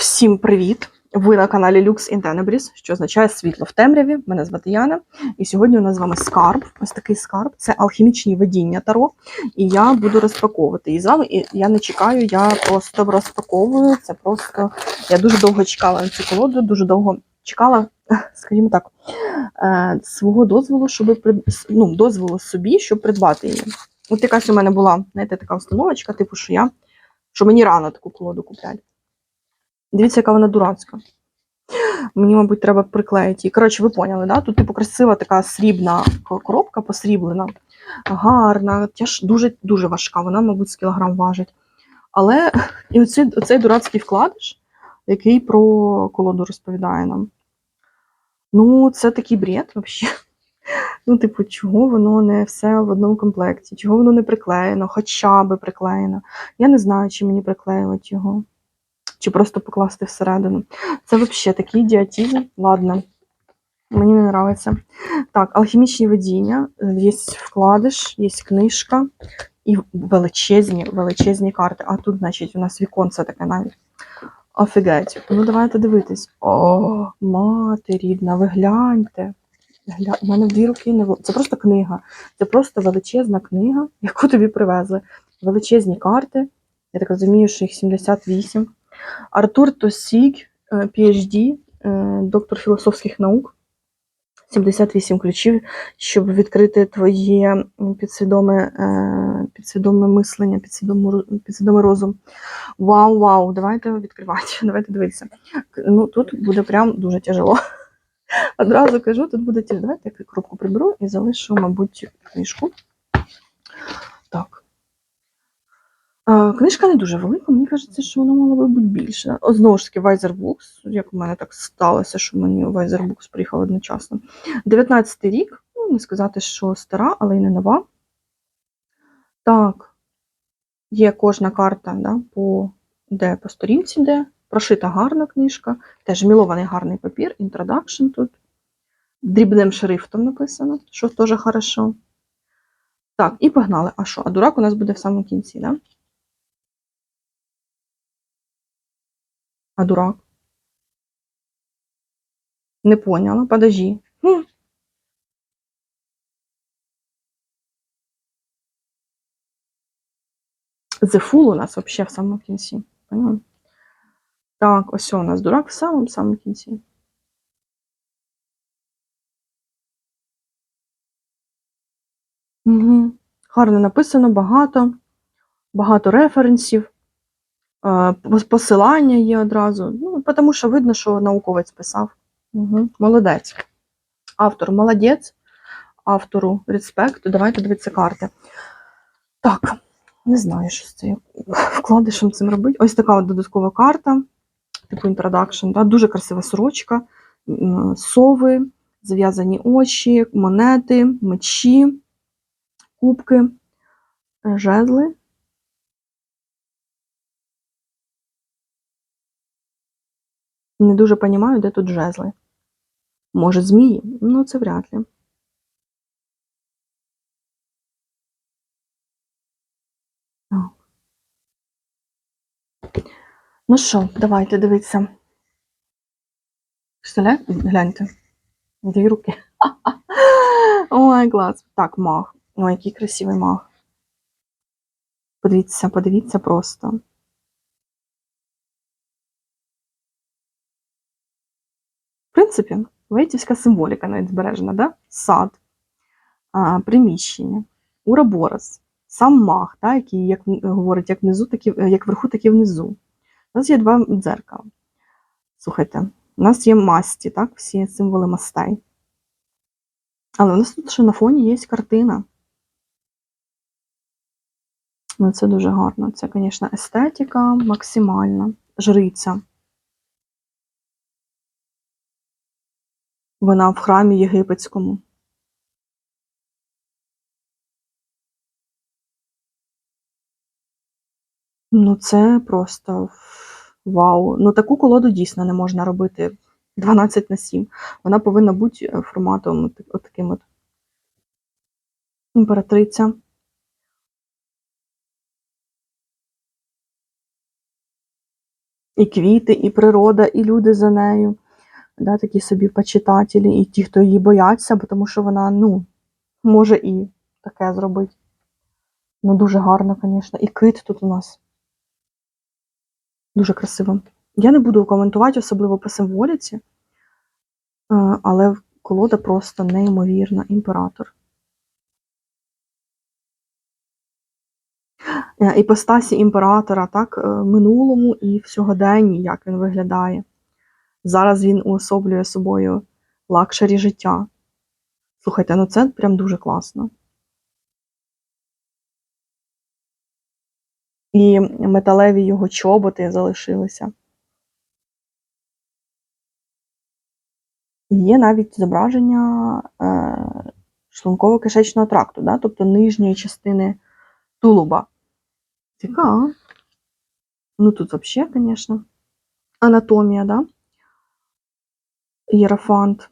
Всім привіт! Ви на каналі Lux in Tenebris, що означає світло в темряві. Мене звати Яна. І сьогодні у нас з вами скарб. Ось такий скарб. Це алхімічні видіння Таро. І я буду розпаковувати її з вами. І я не чекаю, я просто розпаковую. Це просто я дуже довго чекала на цю колоду, дуже довго чекала, скажімо так, е, свого дозволу, щоб ну, дозволу собі, щоб придбати її. От якась у мене була, знаєте, така установочка, типу, що я, що мені рано таку колоду купляти. Дивіться, яка вона дурацька. Мені, мабуть, треба приклеїти її. Коротше, ви поняли, да? Тут, типу, красива така срібна коробка, посріблена, гарна, тяж, дуже, дуже важка, вона, мабуть, з кілограм важить. Але і оцей, оцей дурацький вкладиш, який про колоду розповідає нам. Ну, це такий бред, взагалі. Ну, типу, чого воно не все в одному комплекті? Чого воно не приклеєно, хоча би приклеєно. Я не знаю, чи мені приклеювати його чи просто покласти всередину. Це взагалі такий ідіотизм. Ладно, мені не подобається. Так, алхімічні видіння, є вкладиш, є книжка і величезні, величезні карти. А тут, значить, у нас віконце таке навіть. Офігеть. Ну, давайте дивитись. О, мати рідна, ви гляньте. Гля... У мене дві руки не вл- Це просто книга. Це просто величезна книга, яку тобі привезли. Величезні карти. Я так розумію, що їх 78. Артур Тосік, е, PhD, е, доктор філософських наук. 78 ключів, щоб відкрити твоє підсвідоме, е, підсвідоме мислення, підсвідому, роз- підсвідомий розум. Вау, вау, давайте відкривати, давайте дивитися. Ну, тут буде прям дуже тяжело. Одразу кажу, тут буде тяжело. Давайте я коробку приберу і залишу, мабуть, книжку. Так. Книжка не дуже велика, мені кажеться, що вона мала би бути більше. О, Знову ж таки, Weiser як у мене так сталося, що мені Weiser приїхав одночасно. 19 й рік, ну, не сказати, що стара, але й не нова. Так, є кожна карта, да, по, де по сторінці, де прошита гарна книжка, теж мілований гарний папір, introduction тут. Дрібним шрифтом написано, що теж хорошо. Так, і погнали. А що? А дурак у нас буде в самому кінці, да? А дурак? Не поняла. Подожди. Хм. The Fool у нас вообще в самому кінці. Поняла? Так, ось у нас дурак в самому самому кінці. Угу. Гарно написано, багато, багато референсів, посилання є одразу. Ну, тому що видно, що науковець писав. Угу. Молодець. Автор молодець. Автору респект. Давайте дивитися карти. Так, не знаю, що з цим вкладишем цим робити. Ось така от додаткова карта, типу introduction, да? дуже красива сорочка, сови, зав'язані очі, монети, мечі, кубки, жезли. Не дуже розумію, де тут жезли. Може, змії? Ну, це вряд ли. Ну що, давайте дивитися. Представляєте? Гляньте. Дві руки. Ой, клас. Так, маг. Ой, який красивий маг. Подивіться, подивіться просто. Принципі, вейтівська символіка навіть збережена, да? Сад, а, приміщення, уроборос, сам маг, да, який, як говорить, як внизу, так і, як вверху, так і внизу. У нас є два дзеркала. Слухайте, у нас є масті, так, всі символи мастей. Але у нас тут ще на фоні є картина. Ну, це дуже гарно. Це, звісно, естетика максимальна. Жриця. Вона в храмі єгипетському. Ну, це просто вау. Ну, таку колоду дійсно не можна робити 12 на 7. Вона повинна бути е, форматом от- таким от. Імператриця. І квіти, і природа, і люди за нею. Да, такі собі почитателі, і ті, хто її бояться, бо тому що вона, ну, може і таке зробити. Ну, дуже гарно, звісно. І кит тут у нас. Дуже красиво. Я не буду коментувати, особливо по символіці, е, але колода просто неймовірна. Імператор. Е, Іпостасі імператора, так, е, минулому і в сьогоденні, як він виглядає. Зараз він уособлює собою лакшері життя. Слухайте, ну це прям дуже класно. І металеві його чоботи залишилися. Є навіть зображення е, шлунково-кишечного тракту, да? тобто нижньої частини тулуба. Цікаво. Ну тут взагалі, звісно, анатомія, да? Єрофант.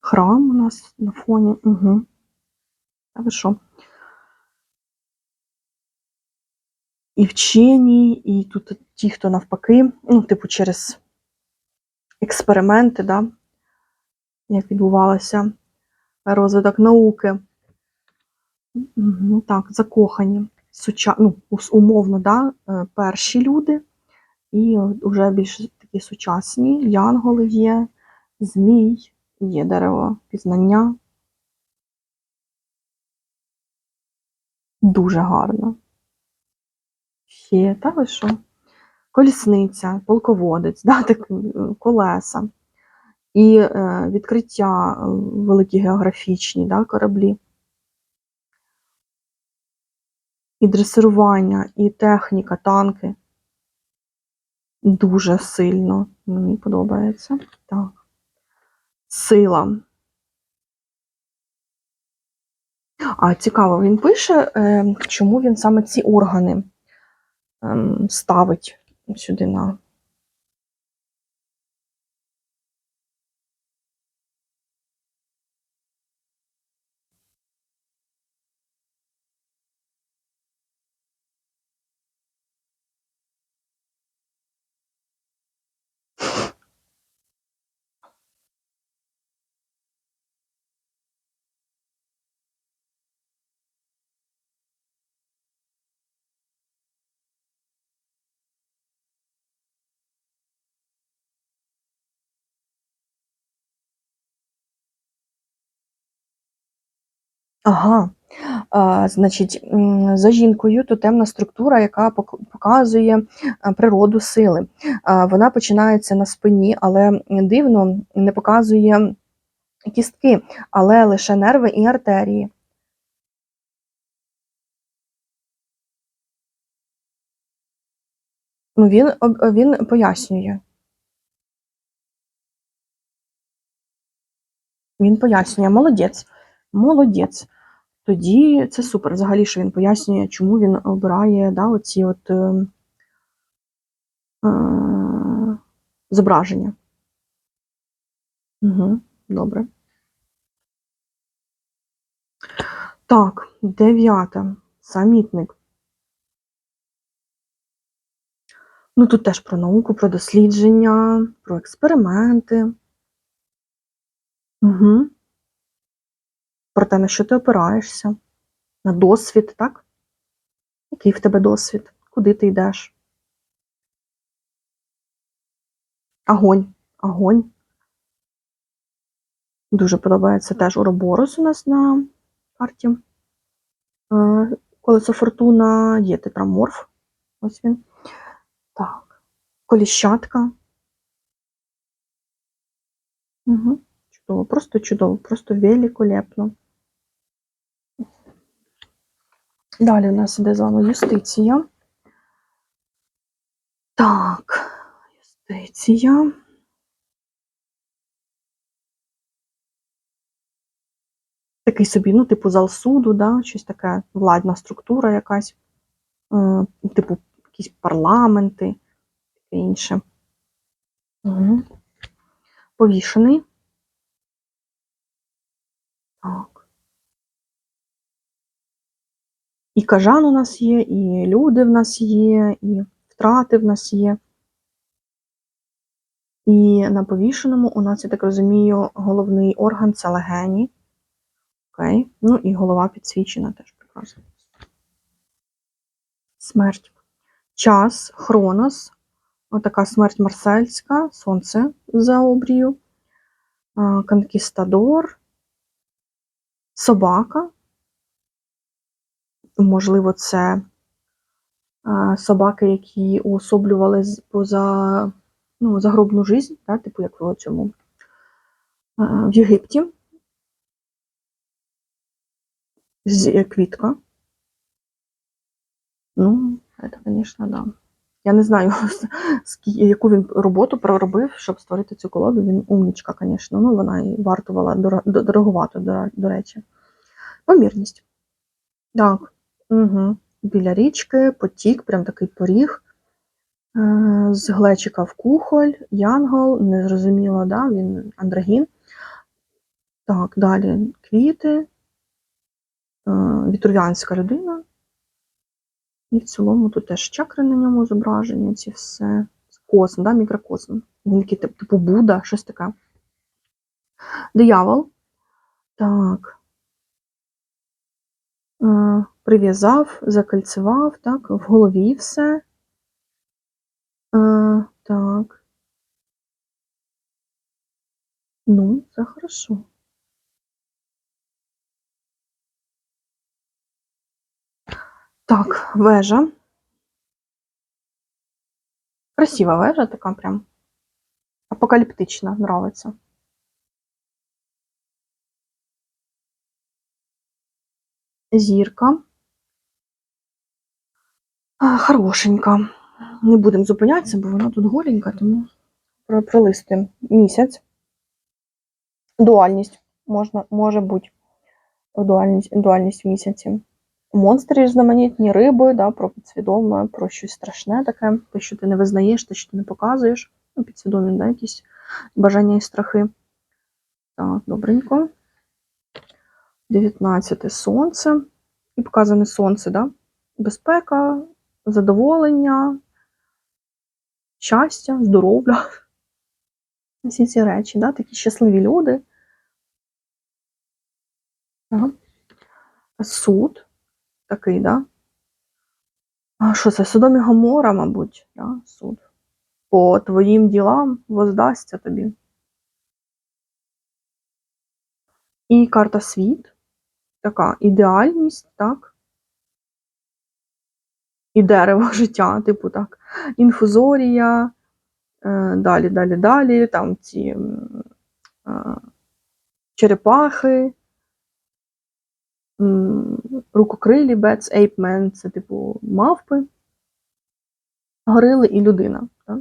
Храм у нас на фоні. Угу. А ви що? І вчені, і тут ті, хто навпаки, ну, типу, через експерименти, да, як відбувалося розвиток науки. Ну, так, закохані. Суча... Ну, умовно, да, е, перші люди, і вже більш такі сучасні. Янголи є, змій, є дерево пізнання. Дуже гарно. Ще, та ви що? Колісниця, полководець, да, так, е, колеса. І е, відкриття е, великі географічні да, кораблі. І дресирування, і техніка, танки. Дуже сильно мені подобається. Так. Сила. А цікаво, він пише, е, чому він саме ці органи ем, ставить сюди на. Ага. А, значить, за жінкою тотемна структура, яка пок- показує природу сили. А, Вона починається на спині, але дивно не показує кістки, але лише нерви і артерії. Ну, він, він пояснює. Він пояснює, молодець, молодець. Тоді це супер. Взагалі, що він пояснює, чому він обирає да, оці от е, е, зображення. Угу, добре. Так, дев'ята. Самітник. Ну, тут теж про науку, про дослідження, про експерименти. Угу. Про те, на що ти опираєшся, на досвід, так? Який в тебе досвід? Куди ти йдеш? Огонь. Огонь. Дуже подобається теж Уроборос у нас на карті. Е, Колесо Фортуна, є тетраморф. Ось він. Так. Коліщатка. Угу. Чудово, просто чудово, просто великолепно. Далі у нас іде з вами юстиція. Так, юстиція. Такий собі, ну, типу, зал суду, да? щось таке, владна структура якась, е, типу, якісь парламенти, таке інше. Угу. Повішений. Так. І кажан у нас є, і люди в нас є, і втрати в нас є. І на повішеному у нас, я так розумію, головний орган це легені. Окей. Ну і голова підсвічена теж прекрасно. Смерть. Час, хронос. Отака смерть марсельська, сонце за обрію. Конкістадор. Собака. Можливо, це собаки, які уособлювали поза ну, загробну жизнь, да, типу як в цьому в Єгипті. З квітка. Ну, це, звісно, да. Я не знаю, яку він роботу проробив, щоб створити цю колоду. Він умнічка, звісно. Ну, вона і вартувала дора- до- до, до речі. Помірність. Так. Угу. Біля річки, потік, прям такий поріг. Е, З глечика в кухоль, янгол, незрозуміло, да, він андрогін. Так, далі квіти, е, вітрувіанська людина. І в цілому тут теж чакри на ньому зображені, ці все. Косм, да, мікрокосм. Він такий тип- типу Будда, щось таке. Диявол. Так. Е, Прив'язав, закольцевав, так, в голові все. Е, так. Ну, це хорошо. Так, вежа. Красива вежа така прям. Апокаліптична, нравиться. Зірка. Хорошенька. Не будемо зупинятися, бо вона тут голенька, тому про- пролистуємо. Місяць. Дуальність. Можна, може бути дуальність, дуальність в місяці. Монстри різноманітні, риби, да, про підсвідоме, про щось страшне таке, те, що ти не визнаєш, те, що ти не показуєш. Ну, підсвідомі, да, якісь бажання і страхи. Так, добренько. 19 сонце. І показане сонце, да? Безпека, задоволення, щастя, здоров'я. Всі ці речі, да? такі щасливі люди. Ага. Суд такий, да? А що це? Содом і Гомора, мабуть, да? суд. По твоїм ділам воздасться тобі. І карта світ. Така ідеальність, так? І дерево життя, типу так. Інфузорія, е, далі, далі, далі, там ці е, черепахи, рукокрилі, бец, ейпмен, це типу мавпи, горили і людина. Так?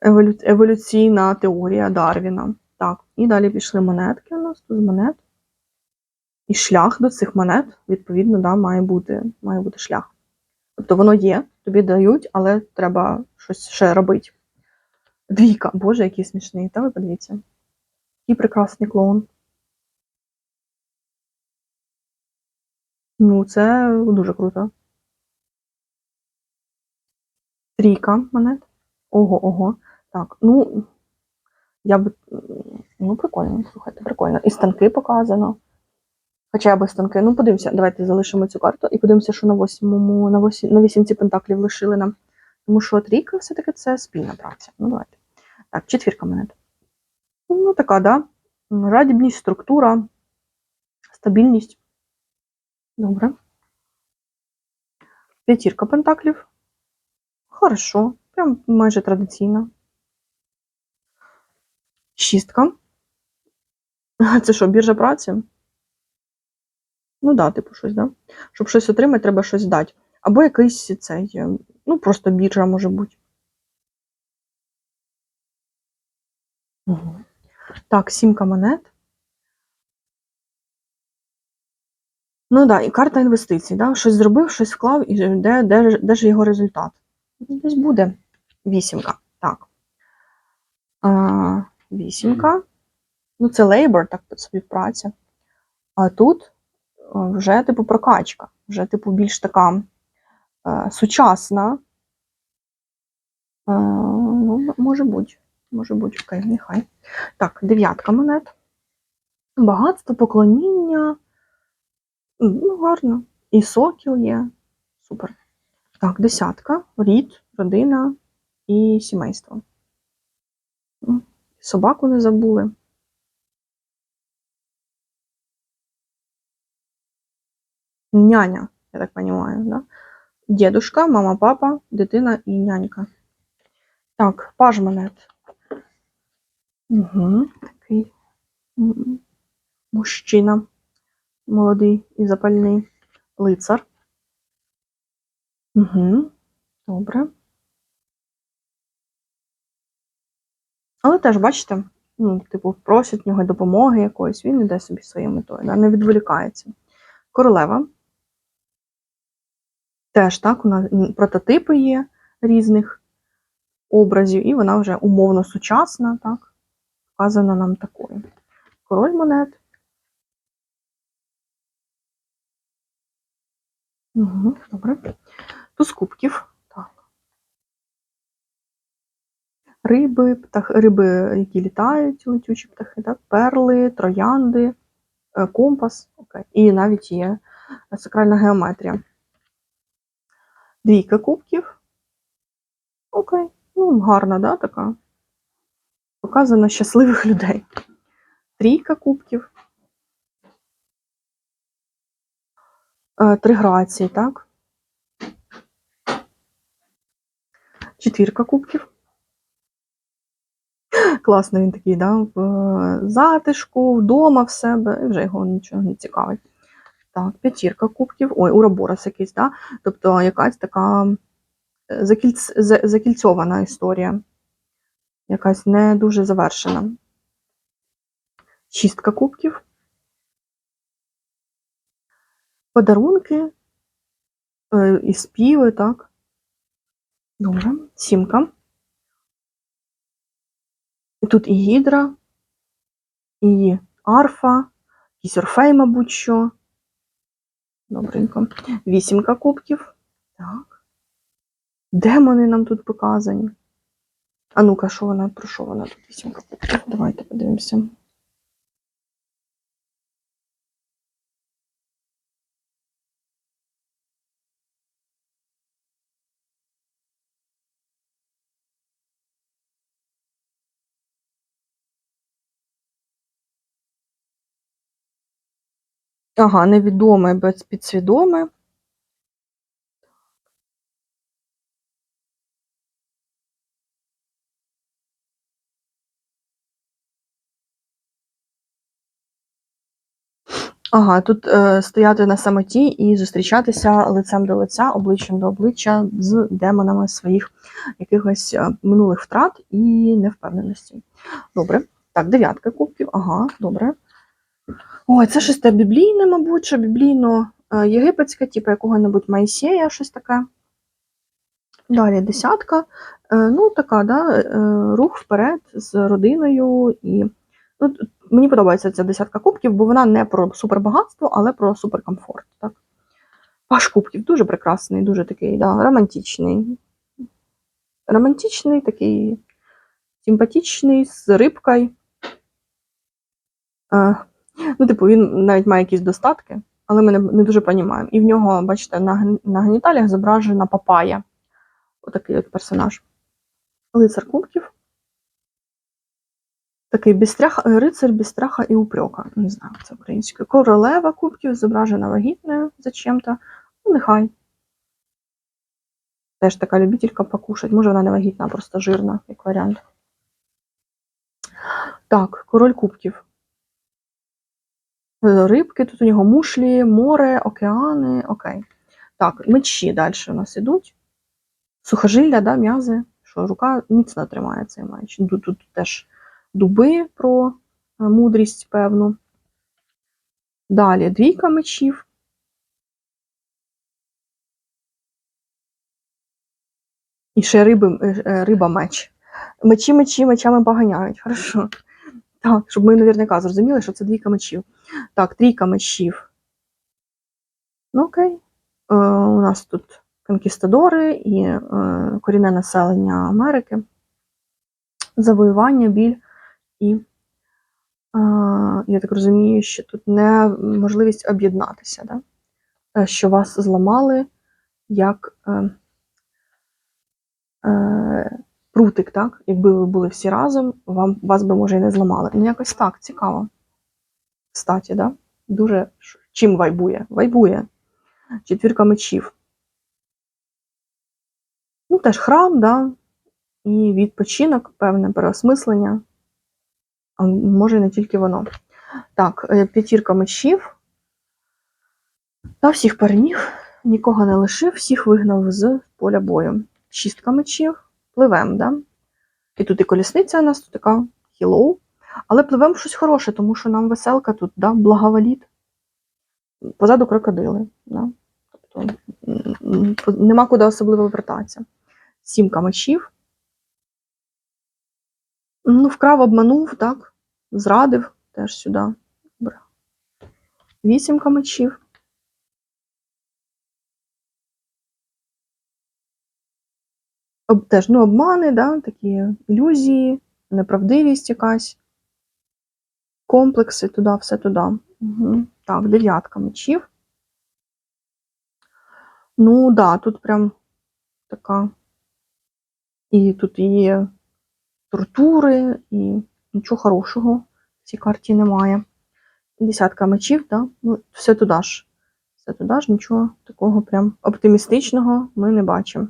Еволю... Еволюційна теорія Дарвіна. Так, і далі пішли монетки у нас, тут монет. І шлях до цих монет, відповідно, да, має бути, має бути шлях. Тобто воно є, тобі дають, але треба щось ще робити. Двійка, боже, який смішний, та ви подивіться. Який прекрасний клоун. Ну, це дуже круто. Трійка монет. Ого, ого. Так, ну, я б. Ну, прикольно, слухайте, прикольно. І станки показано. Хоча я без станки. Ну, подивимося, давайте залишимо цю карту і подивимося, що на восьмому, на восі, на вісімці пентаклів лишили нам. Тому що трійка все-таки це спільна праця. Ну, давайте. Так, четвірка монет. Ну, така, да. Радібність, структура, стабільність. Добре. П'ятірка пентаклів. Хорошо. Прям майже традиційно. Шістка. Це що, біржа праці? Ну да, типу щось, да? Щоб щось отримати, треба щось дати. Або якийсь цей, е, ну просто біржа може бути. Угу. Так, сімка монет. Ну да, і карта інвестицій, да? Щось зробив, щось вклав, і де, де, де ж його результат? Десь буде вісімка. Так. А, вісімка. Ну, це лейбор, так співпраця. А тут вже типу прокачка, вже типу більш така е, сучасна. Е, ну, може бути, може бути, окей, нехай. Так, дев'ятка монет. Багатство, поклоніння. Ну, гарно. І сокіл є. Супер. Так, десятка, рід, родина і сімейство. Собаку не забули. Няня, я так понимаю, да? Дедушка, мама, папа, дитина і нянька. Так, паж монет. Угу, такий мужчина. Молодий і запальний. Лицар. Угу, добре. Але теж, бачите, ну, типу, просять в нього допомоги якоїсь, він іде собі своєю метою, да, не відволікається. Королева. Теж так, у нас прототипи є різних образів, і вона вже умовно сучасна, так, показана нам такою. Король монет. Угу, добре. Туз кубків. Так. Риби, птах, риби, які літають, летючі птахи, так? перли, троянди, е, компас. Окей. І навіть є сакральна геометрія. Двійка кубків. Окей. Ну, гарна, да, така. Показано щасливих людей. Трійка кубків. Е, Три грації, так? Четвірка кубків. Класно він такий, да? в е, затишку, вдома в себе, і вже його нічого не цікавить. Так, п'ятірка кубків. Ой, уроборос якийсь, да? тобто якась така е, закільц... закільцьована історія. Якась не дуже завершена. Шістка кубків. Подарунки е, і співи, так. Добре. Сімка. Тут і гідра, і арфа, і сюрфей, мабуть, що. Добренько. Вісімка кубків. Так. Демони нам тут показані. А ну-ка, що вона, про що вона тут вісімка кубків? Давайте подивимося. Ага, невідоме без підсвідоме. Ага, тут е, стояти на самоті і зустрічатися лицем до лиця, обличчям до обличчя з демонами своїх якихось е, минулих втрат і невпевненості. Добре. Так, дев'ятка кубків. Ага, добре. Ой, це щось те біблійне, мабуть, що біблійно е, типу якого-небудь Моїсея, щось таке. Далі десятка. Е, ну, така, да, е, рух вперед з родиною. І ну, мені подобається ця десятка кубків, бо вона не про супербагатство, але про суперкомфорт. Так? Паш кубків дуже прекрасний, дуже такий, да, романтичний. Романтичний, такий симпатичний, з рибкою. Е, ну, типу, він навіть має якісь достатки, але ми не, дуже розуміємо. І в нього, бачите, на, на геніталіях зображена папая. Отакий от персонаж. Лицар кубків. Такий без страха, рицар без страха і упрека. Не знаю, це українською. Королева кубків зображена вагітною зачем-то. Ну, нехай. Теж така любителька покушать. Може, вона не вагітна, а просто жирна, як варіант. Так, король кубків. Е, Рибки, тут у нього мушлі, море, океани. Окей. Так, мечі далі у нас ідуть. Сухожилля, да, м'язи, що рука міцно тримає цей меч. Тут, тут теж дуби про е, мудрість, певну. Далі двійка мечів. І ще риби, е, риба меч. Мечі, мечі, мечами поганяють. Хорошо. Так, щоб ми наверняка зрозуміли, що це двійка мечів. Так, трійка мечів. Ну окей. Е, у нас тут конкістадори і е, корінне населення Америки, завоювання, біль і, е, я так розумію, що тут не можливість об'єднатися, да? Е, що вас зламали як е, е, прутик, так? Якби ви були всі разом, вам, вас би, може, і не зламали. Ну, якось так, цікаво. Кстаті, да? Дуже чим вайбує? Вайбує. Четвірка мечів. Ну, теж храм, да? і відпочинок, певне переосмислення. А може, не тільки воно. Так, е, п'ятірка мечів. Та всіх переміг, нікого не лишив, всіх вигнав з поля бою. Шістка мечів, пливем, да? І тут і колісниця у нас тут така хілоу. Але пливем щось хороше, тому що нам веселка тут, да? благоволіт. Позаду крокодили. Да? Тобто нема куди особливо вертатися. Сімка мечів. Ну, вкрав, обманув, так? Зрадив теж сюди. Добре. Вісімка мечів. Об, теж, ну, обмани, да? такі ілюзії, неправдивість якась, комплекси, туди, все туди. Угу. Так, дев'ятка мечів. Ну, да, тут прям така. І тут є тортури, і нічого хорошого в цій карті немає. Десятка мечів, да? ну, все туди ж. Все туди ж, нічого такого прям оптимістичного ми не бачимо.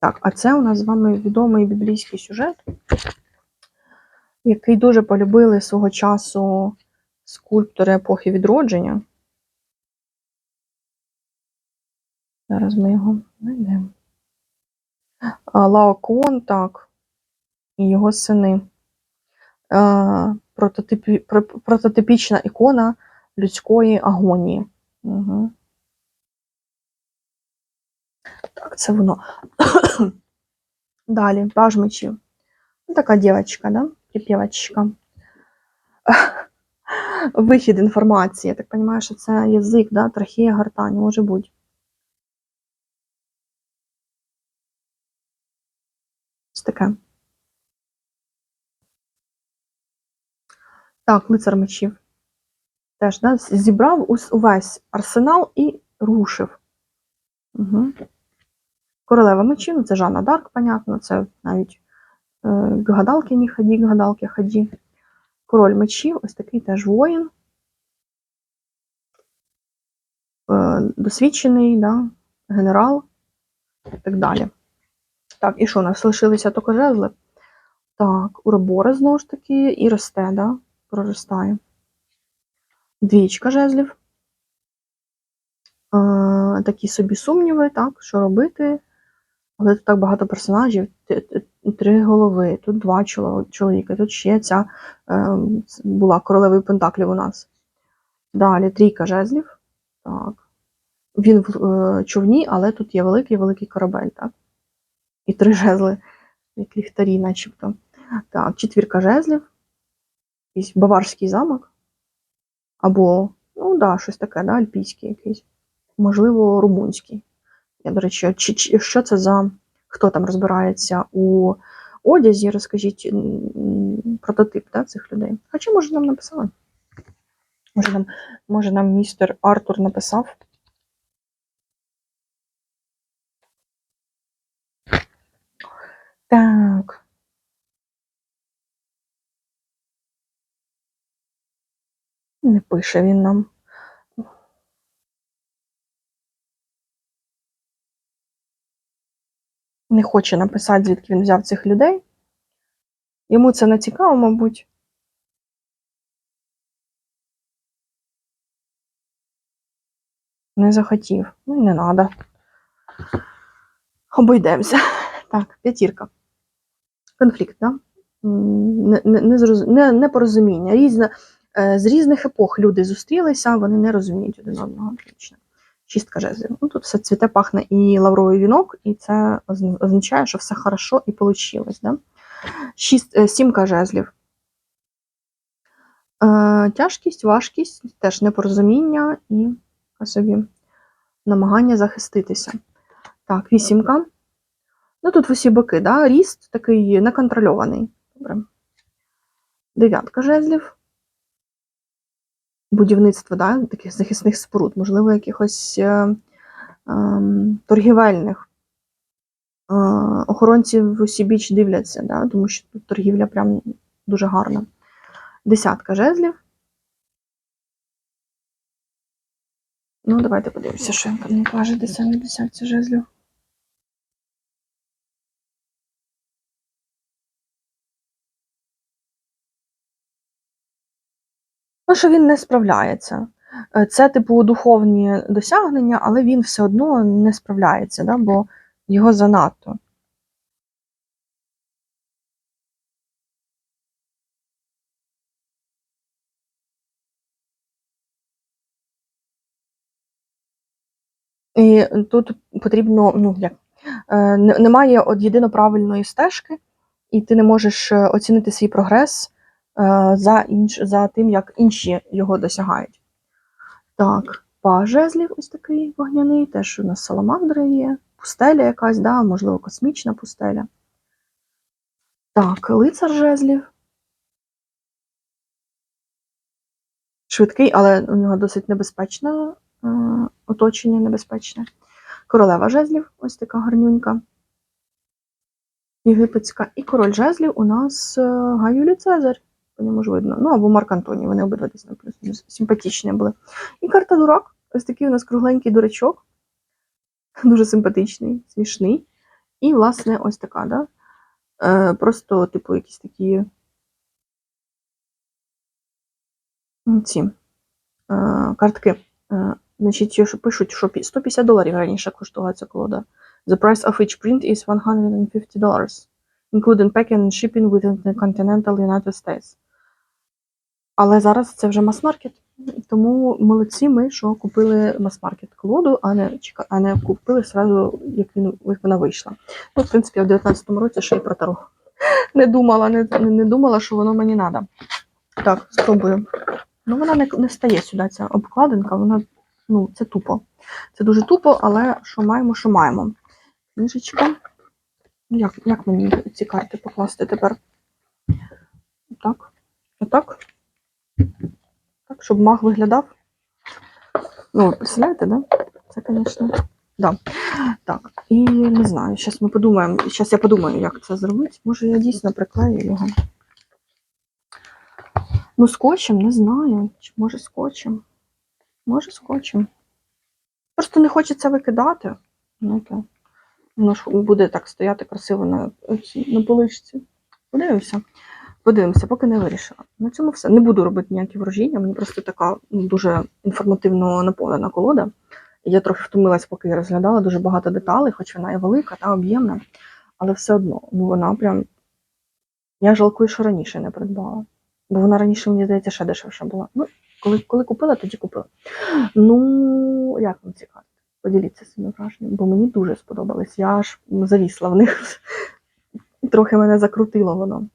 Так, а це у нас з вами відомий біблійський сюжет, який дуже полюбили свого часу скульптори епохи відродження. Зараз ми його знайдемо. Лаокон, так, і його сини. Прототипі, прототипічна ікона людської агонії. Угу. Так, це воно. Далі, паж мечів. Ну, така дівчинка, да? Припівочка. Вихід інформації. Я так розумію, що це язик, да? трахея, гортань, може бути. Ось таке. Так, лицар мечів. Теж, да? зібрав увесь арсенал і рушив. Угу. Королева мечів, ну це Жанна Дарк, понятно, це навіть е, гадалки не ході, гадалки ході. Король мечів, ось такий теж воїн. Е, досвідчений, да? генерал і так далі. Так, і що у нас лишилися тільки жезли? Так, Урабора знову ж таки, і росте, да? проростає. Двічка жезлів. Е, такі собі сумніви, так, що робити. Але тут так багато персонажів, три голови, тут два чоловіка, тут ще ця е, була королевою Пентаклів у нас. Далі трійка жезлів. Так. Він в е, човні, але тут є великий-великий корабель, так? І три жезли, як ліхтарі, начебто. Так, четвірка жезлів, якийсь баварський замок. Або, ну да, щось таке, да, альпійський якийсь. Можливо, румунський. Я, до речі, чи, чи, що це за хто там розбирається у одязі, розкажіть прототип да, цих людей. Хоча, може, нам написали. Може, нам, може, нам містер Артур написав. Так. Не пише він нам. Не хоче написати, звідки він взяв цих людей. Йому це не цікаво, мабуть. Не захотів. Ну і не треба. Обійдемося. Так, п'ятірка. Конфлікт, да? М, Не, не, непорозуміння. Різне, е, з різних епох люди зустрілися, вони не розуміють один одного. Шістка жезлів. Ну, тут все цвіте, пахне і лавровий вінок, і це означає, що все хорошо і вийшло. Да? Е, сімка жезлів. Е, тяжкість, важкість, теж непорозуміння і собі намагання захиститися. Так, вісімка. Ну, тут в усі боки, да? ріст такий неконтрольований. Добре. Дев'ятка жезлів. Будівництво да? таких захисних споруд, можливо, якихось е, е, торгівельних. Е, охоронці в усі біч дивляться, да? тому що тут торгівля прям дуже гарна. Десятка жезлів. Ну, давайте подивимося, що мені каже десятка жезлів. Ну, що він не справляється. Е, Це, типу, духовні досягнення, але він все одно не справляється, да? бо його занадто. І тут потрібно, ну як, е, немає от єдино правильної стежки, і ти не можеш е, оцінити свій прогрес за, інш, за тим, як інші його досягають. Так, паж жезлів ось такий вогняний, теж у нас саламандра є, пустеля якась, да, можливо, космічна пустеля. Так, лицар жезлів. Швидкий, але у нього досить небезпечне е, оточення небезпечне. Королева жезлів, ось така гарнюнька. Єгипетська. І король жезлів у нас е, Гай Цезарь. По ньому ж видно. Ну, або Марк Антоній, вони обидва десь там плюс-мінус симпатичні були. І карта дурак. Ось такий у нас кругленький дурачок. Дуже симпатичний, смішний. І, власне, ось така, да? Е, просто, типу, якісь такі. Ці е, картки. Е, значить, що пишуть, що 150 доларів раніше коштувала ця колода. The price of each print is 150 dollars, including packing and shipping within the continental United States. Але зараз це вже мас-маркет, тому молодці ми, що купили мас-маркет колоду, а не, а не купили сразу, як, він, як вона вийшла. Ну, в принципі, я в 19-му році ще й про таро. Не думала, не, не, думала, що воно мені треба. Так, спробую. Ну, вона не, не стає сюди, ця обкладинка, вона, ну, це тупо. Це дуже тупо, але що маємо, що маємо. Книжечка. Як, як мені ці карти покласти тепер? Так. Отак. Так, щоб маг виглядав. Ну, представляєте, да? Це, звісно. Да. Так, і не знаю, зараз ми подумаємо. Зараз я подумаю, як це зробити. Може, я дійсно приклею його. Ну, скотчем, не знаю. Чи може скотчем? Може, скотчем. Просто не хочеться викидати. То воно ж буде так стояти красиво на, на поличці. Подивимося. Подивимося, поки не вирішила. На цьому все. Не буду робити ніякі враження. Мені просто така ну, дуже інформативно наповнена колода. Я трохи втомилась, поки я розглядала дуже багато деталей, хоч вона і велика та об'ємна, але все одно, ну вона прям. Я жалкую, що раніше не придбала. Бо вона раніше, мені здається, ще дешевша була. Ну, коли, коли купила, тоді купила. Ну, як вам ці карти? Поділіться своїми враженнями, бо мені дуже сподобались. Я аж завісла в них. Трохи мене закрутило воно.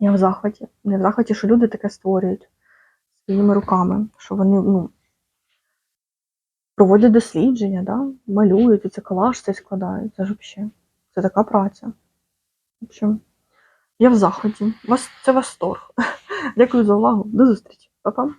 Я в захваті. Я в захваті, що люди таке створюють своїми руками, що вони ну, проводять дослідження, да? малюють, і це калаш цей складають. Це ж взагалі. Це така праця. В общем, я в захваті. Це восторг. Дякую за увагу. До зустрічі. Па-па.